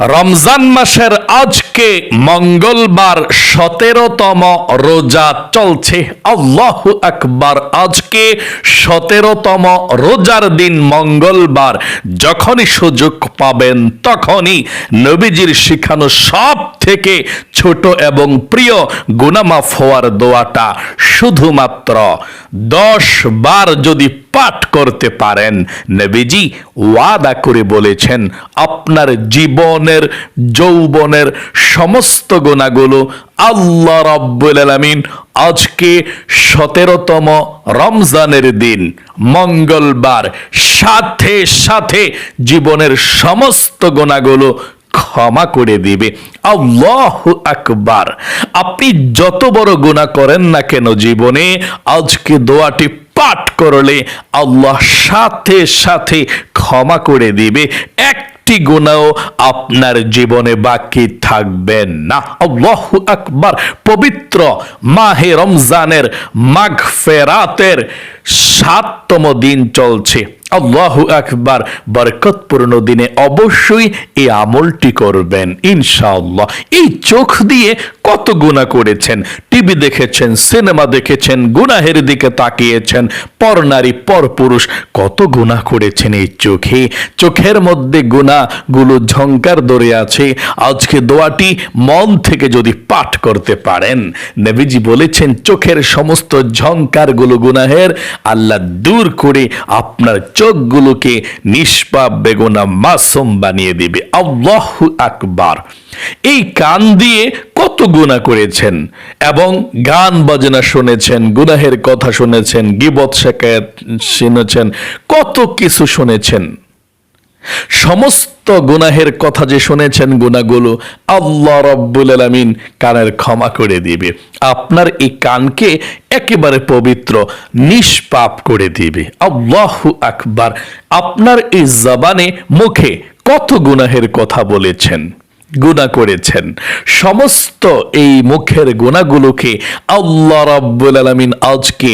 রমজান মাসের আজকে মঙ্গলবার সতেরোতম রোজা চলছে। আল্লাহ আকবার। আজকে সতেরোতম রোজার দিন মঙ্গলবার। যখনই সুযোগ পাবেন তখনই নবীজির শিখানো সব থেকে ছোট এবং প্রিয় গুনামাফ হওয়ার দোয়াটা শুধুমাত্র দশ বার যদি পাঠ করতে পারেন। নবীজি ওয়াদা করে বলেছেন, আপনার জীবনের, যৌবনের সমস্ত গোনাগুলো আল্লাহ রব্বুল আলামিন আজকে সতেরোতম রমজানের দিন, মঙ্গলবার, সাথে সাথে জীবনের সমস্ত গোনাগুলো ক্ষমা করে দিবে। আল্লাহ আকবার। আপনি যত বড় গুণা করেন না কেন জীবনে, আজকে দোয়াটি পাঠ করলে আল্লাহ সাথে সাথে ক্ষমা করে দিবে। একটি গুণাও আপনার জীবনে বাকি থাকবেন না। আল্লাহ আকবার। পবিত্র মাহে রমজানের মাঘ ফেরাতের সাততম দিন চলছে। আল্লাহ আকবার বরকতপূর্ণ দিনে অবশ্যই এই আমলটি করবেন, ইনশাআল্লাহ। এই চোখ দিয়ে কত গুণা করেছেন, টিভি দেখেছেন, সিনেমা দেখেছেন, গুনাহের দিকে তাকিয়েছেন, পর নারী, পর পুরুষ, কত গুণা করেছেন এই চোখে। চোখের মধ্যে গুণাগুলো ঝঙ্কার ধরে আছে। আজকে দোয়াটি মন থেকে যদি পাঠ করতে পারেন, নবীজি বলেছেন, চোখের সমস্ত ঝঙ্কারগুলো গুনাহের আল্লাহ দূর করে আপনার চোখগুলোকে নিষ্পাপ, বেগুনা, মাসুম বানিয়ে দিবে। আল্লাহ আকবার। এই কান দিয়ে কত গুণা করেছেন এবং গান বাজনা শুনেছেন, গুনাহের কথা শুনেছেন, গিবত শেখায় শুনেছেন, কত কিছু শুনেছেন। সমস্ত গুনাহের কথা যে শুনেছেন গুনাহগুলো আল্লাহ রব্বুল আলামিন কানের ক্ষমা করে দিবে। আপনার এই কানকে একেবারে পবিত্র, নিষ্পাপ করে দিবে। আল্লাহু আকবার। আপনার এই জবানে মুখে কত গুনাহের কথা বলেছেন গুণা করেছেন। সমস্ত এই মুখের গুণাগুলোকে আল্লাহ রাব্বুল আলামিন আজকে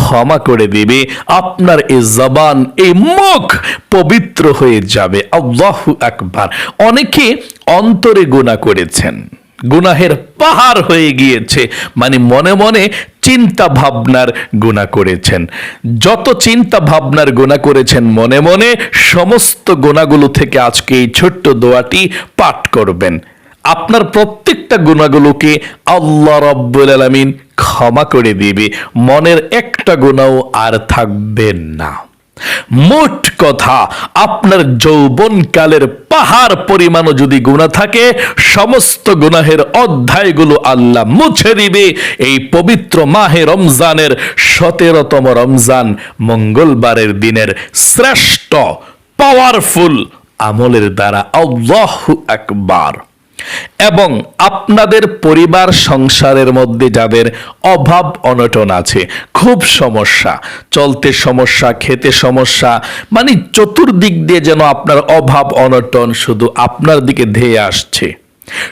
ক্ষমা করে দিবে, আপনার এই জবান এই মুখ পবিত্র হয়ে যাবে। আল্লাহু আকবার। অনেকে অন্তরে গুণা করেছেন, গুনাহের পাহাড় হয়ে গিয়েছে মানে মনে মনে চিন্তা ভাবনার গুণা করেছেন। যত চিন্তা ভাবনার গুণা করেছেন, মনে মনে সমস্ত গুণাগুলো থেকে আজকে এই ছোট্ট দোয়াটি পাঠ করবেন। আপনার প্রত্যেকটা গুণাগুলোকে আল্লাহ রব্বুল আলামিন ক্ষমা করে দিবে। মনের একটা গুণাও আর থাকবে না। মোট কথা, আপনার যৌবনকালের পাহাড় পরিমাণও যদি গুণা থাকে, সমস্ত গুনাহের অধ্যায়গুলো আল্লাহ মুছে দিবে। এই পবিত্র মাহে রমজানের সতেরোতম রমজান মঙ্গলবারের দিনের শ্রেষ্ঠ পাওয়ারফুল আমলের দ্বারা আল্লাহ আকবার। এবং আপনাদের পরিবার সংসারের মধ্যে যাদের অভাব অনটন আছে, খুব সমস্যা, চলতে সমস্যা, খেতে সমস্যা মানে চতুর্দিক দিয়ে যেন আপনার অভাব অনটন শুধু আপনার দিকে ধেয়ে আসছে।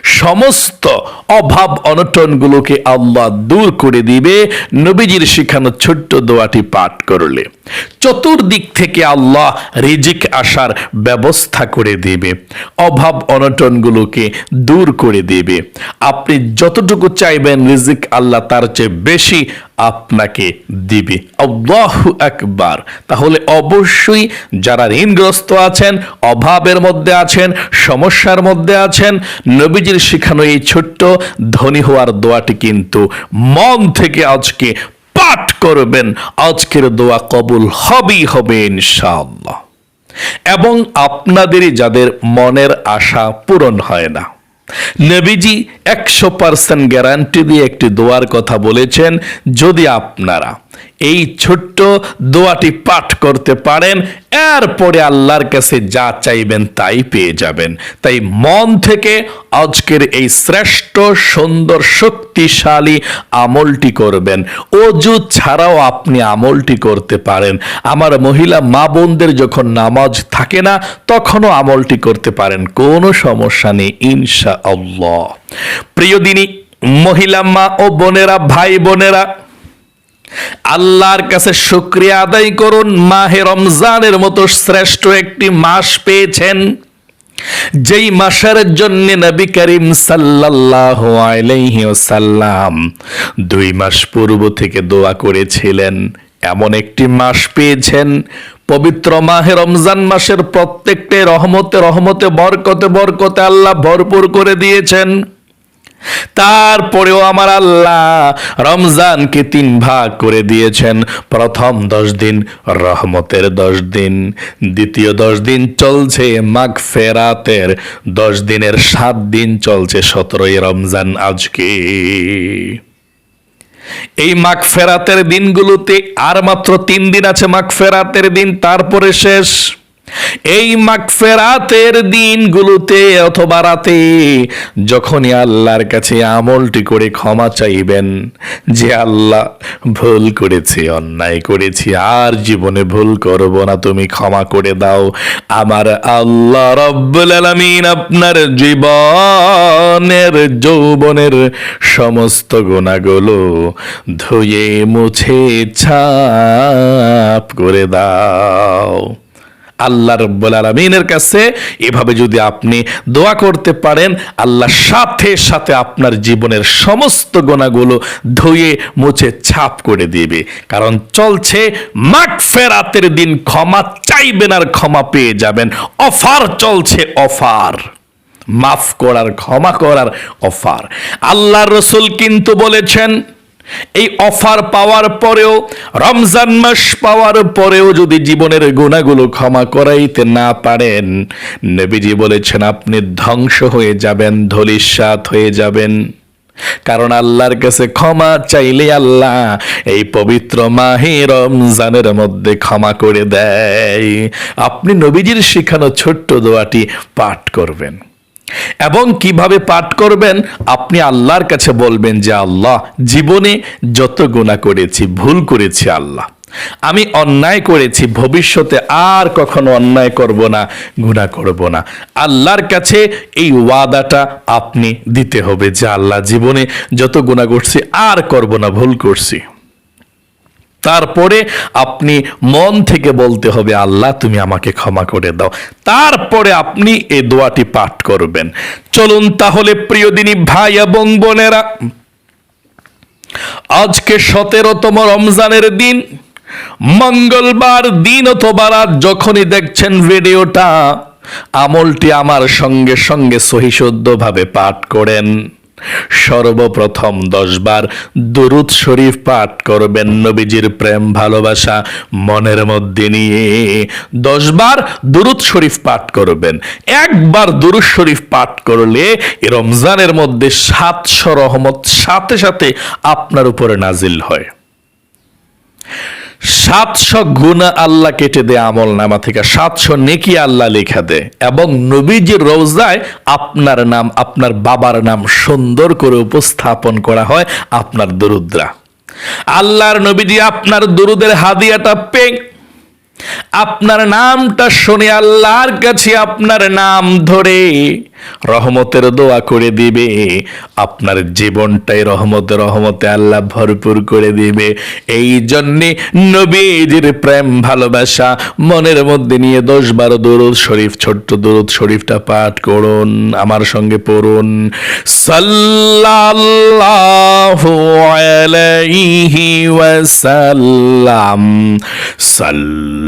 সমস্ত অভাব অনটনগুলোকে আল্লাহ দূর করে দিবে। নবীজির শিখানো ছোট্ট দোয়াটি পাঠ করলে। চতুর্দিক থেকে আল্লাহ রিজিক আসার ব্যবস্থা করে দেবে। অভাব অনটনগুলোকে দূর করে দেবে। আপনি যতটুকু চাইবেন রিজিক আল্লাহ তার চেয়ে বেশি আপনাকে দিবে। আল্লাহু একবার তাহলে অবশ্যই যারা ঋণগ্রস্ত আছেন, অভাবের মধ্যে আছেন, সমস্যার মধ্যে আছেন, নবীজির শিখানো এই ছোট্ট ধনী হওয়ার দোয়াটি কিন্তু মন থেকে আজকে পাঠ করবেন। আজকের দোয়া কবুল হবেই হবে ইনশাআল্লাহ। এবং আপনাদেরই যাদের মনের আশা পূরণ হয় না। নবীজি একশো পার্সেন্ট গ্যারান্টি দিয়ে একটি দোয়ার কথা বলেছেন যদি আপনারা। এই ছোট্ট দোয়াটি পাঠ করতে পারেন, এরপরে আল্লাহর কাছে যা চাইবেন তাই পেয়ে যাবেন। তাই মন থেকে আজকের এই শ্রেষ্ঠ, সুন্দর, শক্তিশালী আমলটি করবেন। অজু ছাড়াও আপনি আমলটি করতে পারেন। আমার মহিলা মা বোনদের যখন নামাজ থাকে না, তখনও আমলটি করতে পারেন। কোনো সমস্যা নেই ইনশা আল্লাহ প্রিয় দিনী, মহিলা মা ও বোনেরা, ভাই বোনেরা আল্লাহর কাছে শুক্রিয়া আদায় করুন, মাহে রমজানের মতো শ্রেষ্ঠ একটি মাস পেয়েছেন, যেই মাসের জন্য নবী করিম সাল্লাল্লাহু আলাইহি ওয়াসাল্লাম দুই মাস পূর্ব থেকে দোয়া করেছিলেন, এমন একটি মাস পেয়েছেন, পবিত্র মাহে রমজান মাসের প্রত্যেকটি রহমতে রহমতে, বরকতে বরকতে আল্লাহ ভরপুর করে দিয়েছেন। তারপরেও আমার আল্লাহ রমজানকে তিন ভাগ করে দিয়েছেন। প্রথম দশ দিন রহমতের দশ দিন, দ্বিতীয় দশ দিন চলছে মাঘ ফেরাতের দশ দিনের সাত দিন চলছে সতেরোই রমজান আজকে। এই মাঘ ফেরাতের দিনগুলোতে আর মাত্র তিন দিন আছে মাঘ ফেরাতের দিন, তারপরে শেষ। এই মাগফেরাতের দিনগুলোতে অথবা রাতে যখনই আল্লাহর কাছে আমলটি করে ক্ষমা চাইবেন, যে আল্লাহ ভুল করেছি, অন্যায় করেছি, আর জীবনে ভুল করব না, তুমি ক্ষমা করে দাও। আমার আল্লাহ রব্বুল আলামিন আপনার জীবনের, যৌবনের সমস্ত গুণাগুলো ধুয়ে, মুছে, ছাপ করে দাও। আল্লাহ রব্বুল আলমিনের কাছে এভাবে যদি আপনি দোয়া করতে পারেন, আল্লাহ সাথে সাথে আপনার জীবনের সমস্ত গোনাগুলো ধুয়ে, মুছে, ছাপ করে দিবে। কারণ চলছে মাগ ফেরাতের দিন, ক্ষমা চাইবেন আর ক্ষমা পেয়ে যাবেন। অফার চলছে অফার। মাফ করার, ক্ষমা করার অফার। আল্লাহ রসুল কিন্তু বলেছেন এই অফার পাওয়ার পরেও, রমজান মাস পাওয়ার পরেও যদি জীবনের গুণাগুলো ক্ষমা করাইতে না পারেন, নবীজি বলেছেন, আপনি ধ্বংস হয়ে যাবেন ধলিস্বাত হয়ে যাবেন। কারণ আল্লাহর কাছে ক্ষমা চাইলে আল্লাহ এই পবিত্র মাহে রমজানের মধ্যে ক্ষমা করে দেয়। আপনি নবীজির শিখানো ছোট্ট দোয়াটি পাঠ করবেন। এবং কীভাবে পাঠ করবেন? আপনি আল্লাহর কাছে বলবেন যে, আল্লাহ, জীবনে যত গুণা করেছি, ভুল করেছি আল্লাহ। আমি অন্যায় করেছি, ভবিষ্যতে আর কখনো অন্যায় করব না গুণা করব না। আল্লাহর কাছে এই ওয়াদাটা আপনি দিতে হবে যে, আল্লাহ, জীবনে যত গুণা করছি, আর করব না, ভুল করছি। তারপরে আপনি মন থেকে বলতে হবে, আল্লাহ, তুমি আমাকে ক্ষমা করে দাও। তারপরে আপনি এ দোয়াটি পাঠ করবেন। চলুন তাহলে প্রিয় দিনী ভাই এবং বোনেরা, আজকে সতেরোতম রমজানের দিন, মঙ্গলবার দিন অথবা রাত, যখনই দেখছেন ভিডিওটা, আমলটি আমার সঙ্গে সঙ্গে সহিশুদ্ধভাবে পাঠ করেন। সর্বপ্রথম দশবার দুরুদ শরীফ পাঠ করবেন নবীজির প্রেম ভালোবাসা মনের মধ্যে নিয়ে। দশবার দুরুদ শরীফ পাঠ করবেন। একবার দুরুদ শরীফ পাঠ করলে রমজানের মধ্যে সাতশো রহমত সাথে সাথে আপনার উপরে নাজিল হয়। সাতশো গুণা আল্লাহ কেটে দেয় আমল নামা থেকে, সাতশো নেকি আল্লাহ লেখা দেয়। এবং নবীজির রোজায় আপনার নাম, আপনার বাবার নাম সুন্দর করে উপস্থাপন করা হয় আপনার দরুদ্রা। আল্লাহর নবীজি আপনার দরুদের হাদিয়াটা পেয়ে আপনার নামটা শুনে আল্লাহর কাছে আপনার নাম ধরে রহমতের দোয়া করে দিবে। আপনার জীবনটাই রহমতে রহমতে আল্লাহ ভরপুর করে দিবে। এই জন্যে নবীজির প্রেম, ভালোবাসা, মনের মধ্যে নিয়ে দশ বারো দরুদ শরীফ, ছোট্ট দরুদ শরীফটা পাঠ করুন, আমার সঙ্গে পড়ুন। সাল্লাল্লাহু আলাইহি ওয়াসাল্লাম। সাল্লাল্লাহু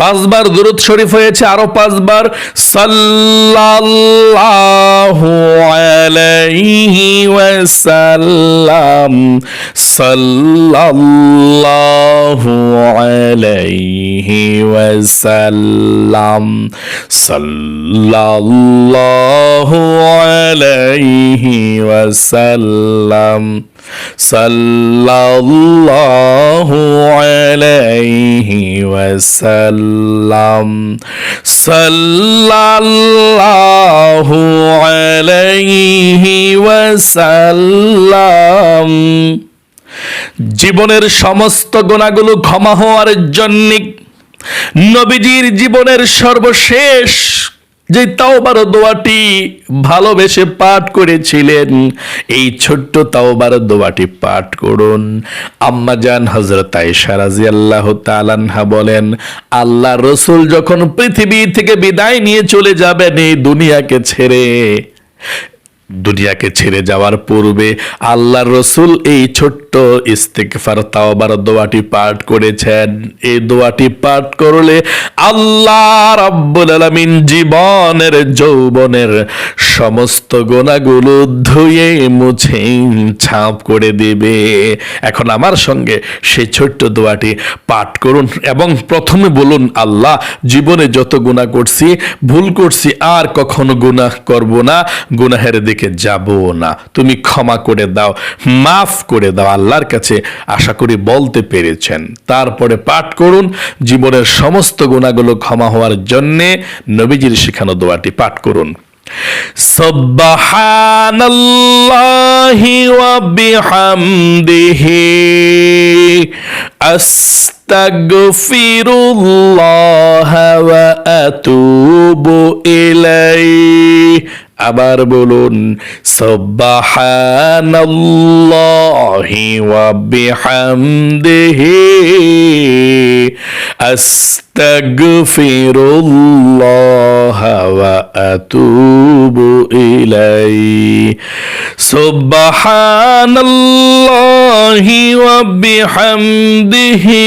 পাঁচবার দুরুদ শরীফ হয়েছে আরও পাঁচবার সাল্লাল্লাহু আলাইহি ওয়াসাল্লাম। সাল্লাল্লাহু আলাইহি ওয়াসাল্লাম। সাল্লাল্লাহু আলাইহি সাল্লাল্লাহু আলাইহি ওয়াসাল্লাম। সাল্লাল্লাহু আলাইহি ওয়াসাল্লাম। জীবনের সমস্ত গোনাগুলো ক্ষমা হওয়ার জন্য নবীজির জীবনের সর্বশেষ যে তাওবার দোয়াটি ভালোবেসে পাঠ করেছিলেন, এই ছোট্ট তাওবার দোয়াটি পাঠ করুন। আম্মা জান হজরত আয়েশা রাদিয়াল্লাহু তাআলাহা বলেন, আল্লাহ রসুল যখন পৃথিবী থেকে বিদায় নিয়ে চলে যাবেন এই দুনিয়াকে ছেড়ে দুনিয়াকে ছেড়ে যাওয়ার পূর্বে আল্লাহ রসুল এই ছোট্ট ইস্তেকফার তাওবার দোয়াটি পাঠ করেছেন। এই দোয়াটি পাঠ করলে আল্লাহ রাব্বুল আলামিন জীবনের, যৌবনের সমস্ত গোনাগুলো ধুয়ে, মুছে, ছাপ করে দেবে। এখন আমার সঙ্গে সেই ছোট্ট দোয়াটি পাঠ করুন এবং প্রথমে বলুন, আল্লাহ জীবনে যত গুণা করছি, ভুল করছি আর কখনো গুনাহ করব না। গুনাহের দিকে যাব না। তুমি ক্ষমা করে দাও, মাফ করে দাও, আল্লাহর কাছে আশা করি বলতে পেরেছেন। তারপরে পাঠ করুন, জীবনের সমস্ত গুণাগুলো ক্ষমা হওয়ার জন্যে নবীজির শেখানো দোয়াটি পাঠ করুন। বিহামদিহি। আস্তাগফিরুল্লাহ ওয়া আতুবু ইলাইহি। আবার বলুন সুবহানাল্লাহি ওয়া বিহামদিহি আস্তাগফিরুল্লাহ ওয়া আতুবু ইলাইহি সুবহানাল্লাহি ওয়া বিহামদিহি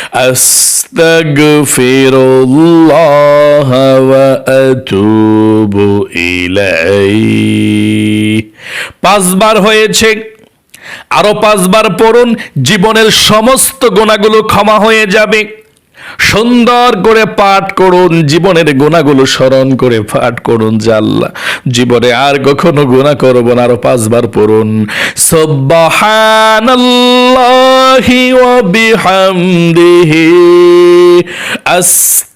أستغفر الله وأتوب إليه পাঁচবার হয়েছে আরো পাঁচবার পড়ুন জীবনের সমস্ত গোনাগুলো ক্ষমা হয়ে যাবে সুন্দর করে পাঠ করুন, জীবনের গোনাগুলো স্মরণ করে পাঠ করুন জাল্লা জীবনে আর কখনো গোনা করব না, আরও পাঁচবার পড়ুন। সব্বাহ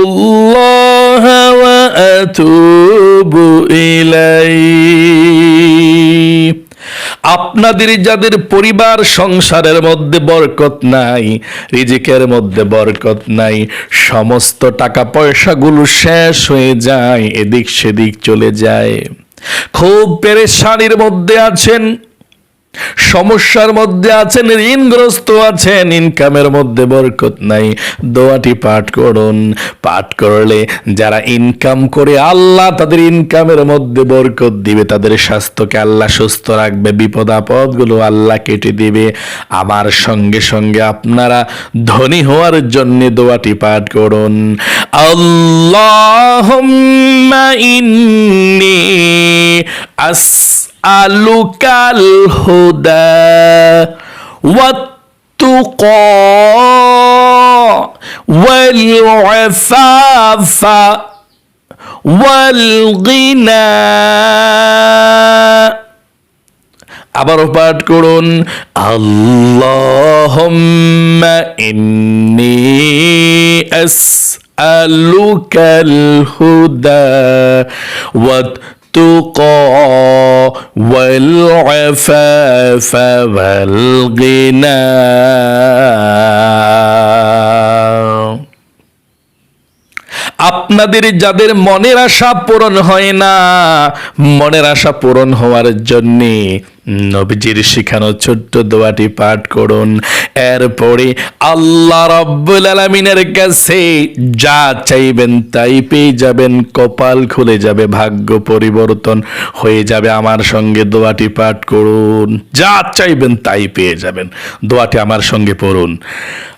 الله وأتوب إليه আপনাদের যাদের পরিবার সংসারের মধ্যে বরকত নাই রিজিকের মধ্যে বরকত নাই সমস্ত টাকা পয়সাগুলো শেষ হয়ে যায় এদিক সেদিক চলে যায় খুব পেরেশানির মধ্যে আছেন সমস্যার মধ্যে আছেন, ঋণগ্রস্ত আছেন ইনকামের মধ্যে বরকত নাই। দোয়াটি পাঠ করুন। পাঠ করলে যারা ইনকাম করে, আল্লাহ তাদের ইনকামের মধ্যে বরকত দিবে। তাদের স্বাস্থ্যকে আল্লাহ সুস্থ রাখবে। বিপদ আপদগুলো আল্লাহ কেটে দিবে। আমার সঙ্গে সঙ্গে আপনারা ধনী হওয়ার জন্য দোয়াটি পাঠ করুন। আল্লাহ ইন্নি আস أسألك الهدى والتقى والعفاف والغنى আবারও পাঠ করুন আল্লাহুম্মা ইন্নি আসআলুকাল হুদা ওয়াত التقى والعفاف والغنى. আপনাদের যাদের মনের আশা পূরণ হয় না, মনের আশা পূরণ হওয়ার জন্যে নবীজির শিখানো ছোট্ট দোয়াটি পাঠ করুন। এরপরে আল্লাহ রব্বুল আলমিনের কাছে যা চাইবেন তাই পেয়ে যাবেন, কপাল খুলে যাবে, ভাগ্য পরিবর্তন হয়ে যাবে। আমার সঙ্গে দোয়াটি পাঠ করুন, যা চাইবেন তাই পেয়ে যাবেন। দোয়াটি আমার সঙ্গে পড়ুন।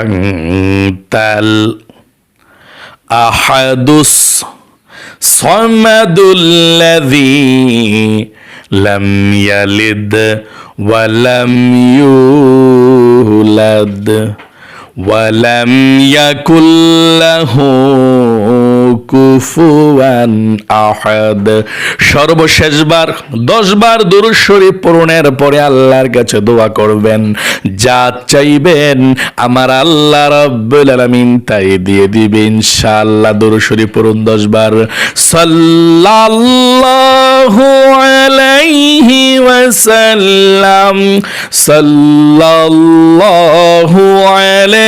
أنت الأحد الصمد الذي لم يلد ولم يولد. ওয়ালাম ইয়াকুল্লাহু কুফুয়ান আহাদ সর্বশেষবার, দশবার দুরুদ শরীফ পূরণের পরে আল্লাহর কাছে দোয়া করবেন। যা চাইবেন, আমার আল্লাহ রাব্বুল আলামিন তাই দিয়ে দিবে ইনশাআল্লাহ দুরুদ শরীফ পড়ুন দশবার। সাল্লাল্লাহু আলাইহি ওয়াসাল্লাম, সাল্লাল্লাহু আলাইহি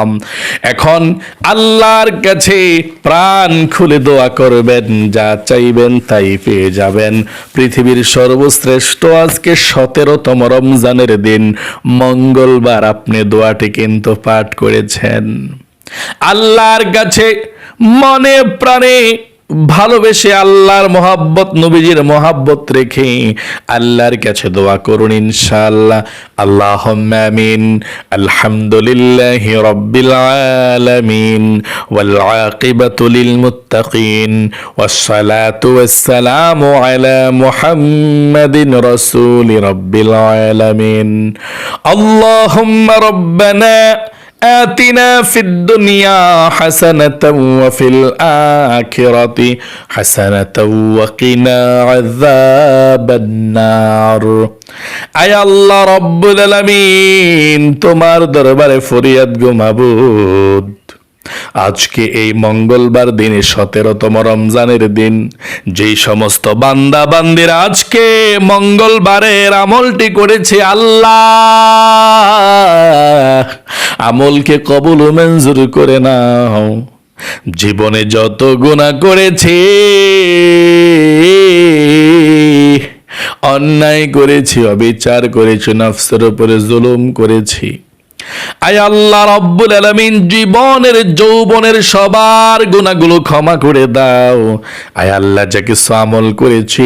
ওয়াসাল্লাম এখন আল্লাহর কাছে প্রাণ খুলে দোয়া করবেন, যা চাইবেন তাই পেয়ে যাবেন। পৃথিবীর সর্বশ্রেষ্ঠ আজকে সতেরোতম রমজানের দিন, মঙ্গলবার আপনি দোয়াটি কিন্তু পাঠ করেছেন। আল্লাহর কাছে মনে প্রাণে ভালোবেসে আল্লাহর মহাব্বত, নবীজির মহাব্বত রেখে আল্লাহর কাছে দোয়া করুন ইনশাআল্লাহ। আল্লাহ আমিন। আলহামদুলিল্লাহি রব্বিল আলামিন। ওয়াল আকিবাতু লিল মুত্তাকিন। ওয়াস সালাতু ওয়াস সালামু আলা মুহাম্মাদিন রাসূলি রব্বিল আলামিন। আল্লাহুম্মা রব্বানা آتنا في الدنيا حسنة وفي الآخرة حسنة وقنا عذاب النار আয় আল্লাহ রব্বুল আলামিন তোমার দরবারে ফরিয়াদ গো মাবুদ আজকে এই মঙ্গলবার দিনে সতেরোতম রমজানের দিন। যেই সমস্ত বান্দা বান্দির আজকে মঙ্গলবারের আমলটি করেছে, আল্লাহ, আমলকে কবুল মঞ্জুর করে নাও। জীবনে যত গুণা করেছে, অন্যায় করেছি, অবিচার করেছি, নফসের উপরে জুলুম করেছি। আয় আল্লাহ রব্বুল আলামিন জীবনের, যৌবনের সবার গুণাগুলো ক্ষমা করে দাও। আয় আল্লাহ যা কিছু আমল করেছি,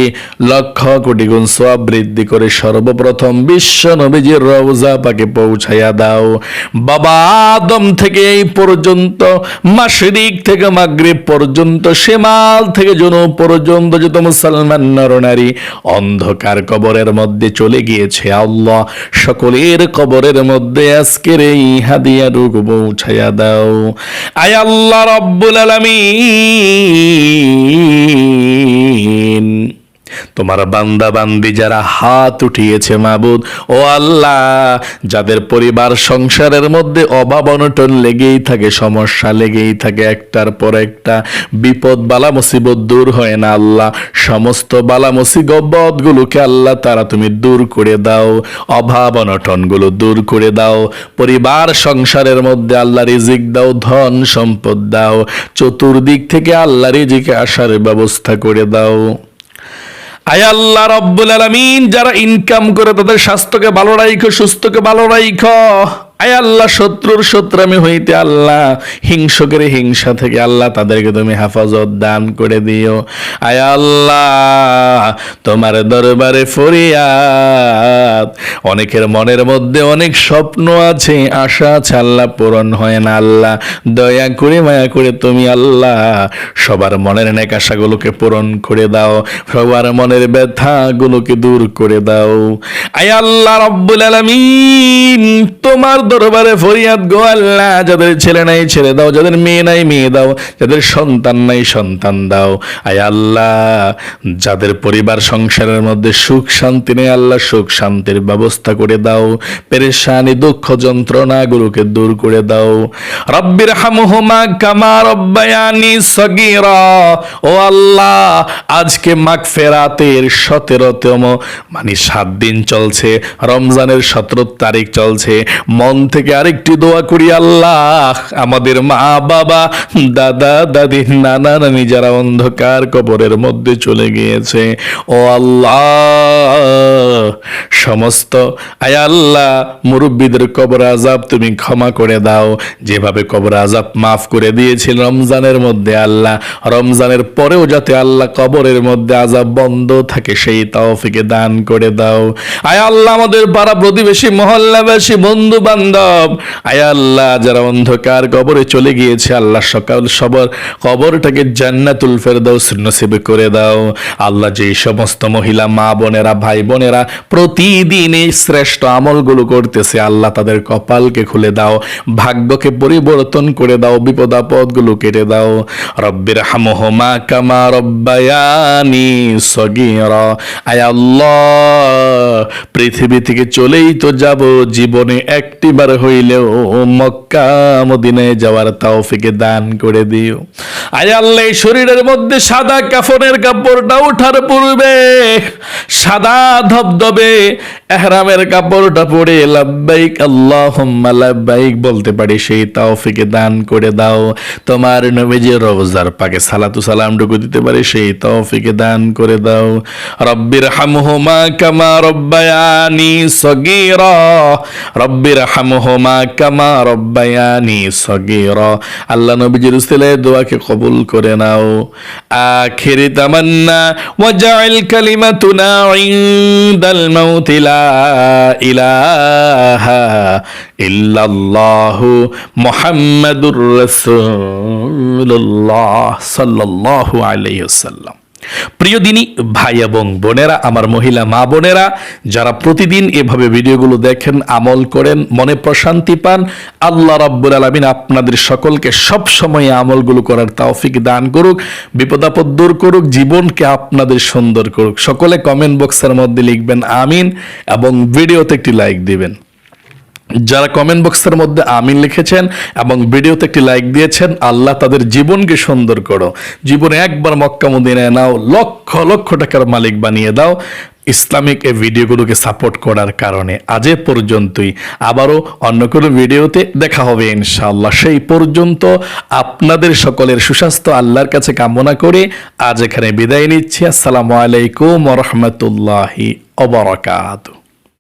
লক্ষ কোটি গুণ সব বৃদ্ধি করে সর্বপ্রথম বিশ্ব নবীজির রওজা পাকে পৌঁছাইয়া দাও। বাবা আদম থেকে এই পর্যন্ত মাসরিক থেকে মাগরিব পর্যন্ত সেমাল থেকে জন পর্যন্ত যত মুসলমান নরনারী অন্ধকার কবরের মধ্যে চলে গিয়েছে। আল্লাহ সকলের কবরের মধ্যে আজকের এই হাদিয়া রুগ পৌঁছাইয়া দাও। আয় আল্লাহ রব্বুল আলামিন। তোমার বান্দা বান্দি যারা হাত উঠিয়েছে মাবুদ, ও আল্লাহ, যাদের পরিবার সংসারের মধ্যে অভাব অনটন লেগেই থাকে, সমস্যা লেগেই থাকে, একটার পর একটা বিপদ, বালা মুসিবত দূর হয় না আল্লাহ। সমস্ত বালা মুসিবত গুলোকে আল্লাহ তারা তুমি দূর করে দাও, অভাব অনটনগুলো দূর করে দাও। পরিবার সংসারের মধ্যে আল্লাহ রিজিক দাও, ধন সম্পদ দাও। চতুর্দিক থেকে আল্লাহ রিজিকে আসার ব্যবস্থা করে দাও। আয় আল্লাহ রব্বুল আলমিন যারা ইনকাম করে তাদের স্বাস্থ্যকে ভালো রাইখো সুস্থকে ভালো রাখো আয় আল্লাহ, শত্রুর শত্রামি হইতে আল্লাহ, হিংসকের হিংসা থেকে আল্লাহ তাদেরকে তুমি হেফাজত দান করে দিও। আয় আল্লাহ, তোমার দরবারে ফরিয়াদ। অনেকের মনের মধ্যে অনেক স্বপ্ন আছে, আশা আছে, আল্লাহ পূরণ হয় না আল্লাহ। দয়া করে, মায়া করে তুমি আল্লাহ, সবার মনের নেক আশাগুলোকে পূরণ করে দাও, সবার মনের ব্যথাগুলোকে দূর করে দাও। আয় আল্লাহ, রব্বুল আলামিন, তোমার দরবারে ফরিয়াদ গো আল্লাহ, যাদের ছেলে নাই ছেলে দাও, যাদের মেয়ে নাই মেয়ে দাও, যাদের সন্তান নাই সন্তান দাও। আয় আল্লাহ, যাদের পরিবার সংসারের মধ্যে সুখ শান্তি নেই, আল্লাহ সুখ শান্তির ব্যবস্থা করে দাও। পেরেশানি, দুঃখ যন্ত্রণাগুলোকে দূর করে দাও। রব্বির হামহুমা কামা রব্বায়ানি সগীরা। ও আল্লাহ, আজকে মাগফেরাতের সতেরোতম মানে সাত দিন চলছে, রমজানের সতেরো তারিখ চলছে, মন থেকে আরেকটি দোয়া করি, আল্লাহ, আমাদের মা, বাবা, দাদা, দাদি, নানা, নানি যারা অন্ধকার কবরের মধ্যে চলে গিয়েছে। ও আল্লাহ, সমস্ত, আয় আল্লাহ, মুরব্বীদের কবর আজাব তুমি ক্ষমা করে দাও। যেভাবে কবর আজাব মাফ করে দিয়েছিল রমজানের মধ্যে, আল্লাহ, রমজানের পরেও যাতে আল্লাহ কবরের মধ্যে আজাব বন্ধ থাকে, সেই তৌফিকে দান করে দাও। আয় আল্লাহ, আমাদের পাড়া প্রতিবেশী, মহল্লাবাসী বন্ধু বান্ধব আয় আল্লাহ, যারা অন্ধকার কবরে চলে গিয়েছে, আল্লাহ সকাল সবার কবরটাকে জান্নাতুল ফেরদাউস নসিব করে দাও। আল্লাহ যে সমস্ত মহিলা, মা বোনেরা, ভাই বোনেরা প্রতিদিন এই শ্রেষ্ঠ আমলগুলো করতেছে, আল্লাহ তাদের কপালকে খুলে দাও, ভাগ্যকে পরিবর্তন করে দাও, বিপদ আপদগুলো কেটে দাও। রব্বির হামহমা কামা রব্বায়ানি সগীরা। আয় আল্লাহ, পৃথিবী থেকে চলেই তো যাব, জীবনে একটিবার হইলেও মক্কা মদিনায় যাওয়ার তাওফিকে দান করে দিও। আয় আল্লাহ শরীরের মধ্যে সাদা কাফনের কাপড়টা ওঠার পূর্বে, সাদা ধবধবে এহরামের কাপড়টা পরে লাব্বাইক, আল্লাহুম্মা লাব্বাইক বলতে পারি, সেই তাওফিকে দান করে দাও। তোমার নবীজি রোজার পাকে সালাতু সালামটুকু দিতে পারি, সেই তৌফিকে দান করে দাও। রব্বির হামহুমা কামা রব্বায়ানি সগীরা রব্বির হামহুমা কামা রব্বায়ানি সগীরা। আল্লাহ নবীজির উসিলে দোয়াকে কবুল করে নাও। আখিরি তামান্না, ওয়াজআল কালিমাতুনা ইনদাল মাউত লা ইলাহা ইল্লাল্লাহু মুহাম্মাদুর রাসূলুল্লাহ সাল্লাল্লাহু আলাইহি ওয়াসাল্লাম। প্রিয় দিনী, ভাই এবং বোনেরা, আমার মহিলা মা বোনেরা, যারা প্রতিদিন এভাবে ভিডিওগুলো দেখেন, আমল করেন, মনে প্রশান্তি পান, আল্লাহ রাব্বুল আলামিন আপনাদের সকলকে সব সময় আমলগুলো করার তৌফিক দান করুক বিপদাপদ দূর করুক, জীবনকে আপনাদের সুন্দর করুক। সকলে কমেন্ট বক্সের মধ্যে লিখবেন, আমিন, এবং ভিডিওতে একটি লাইক দিবেন। যারা কমেন্ট বক্সের মধ্যে আমিন লিখেছেন এবং ভিডিওতে একটি লাইক দিয়েছেন, আল্লাহ তাদের জীবনকে সুন্দর করো। জীবনে একবার মক্কা মদিনায় নাও, লক্ষ লক্ষ টাকার মালিক বানিয়ে দাও। ইসলামিক এই ভিডিওগুলোকে সাপোর্ট করার কারণে আজ পর্যন্তই। আবারও অন্য কোনো ভিডিওতে দেখা হবে ইনশাআল্লাহ। সেই পর্যন্ত আপনাদের সকলের সুস্বাস্থ্য, আল্লাহর কাছে কামনা করে আজ এখানে বিদায় নিচ্ছি। আসসালামু আলাইকুম রহমতুল্লাহি অবরাকাতু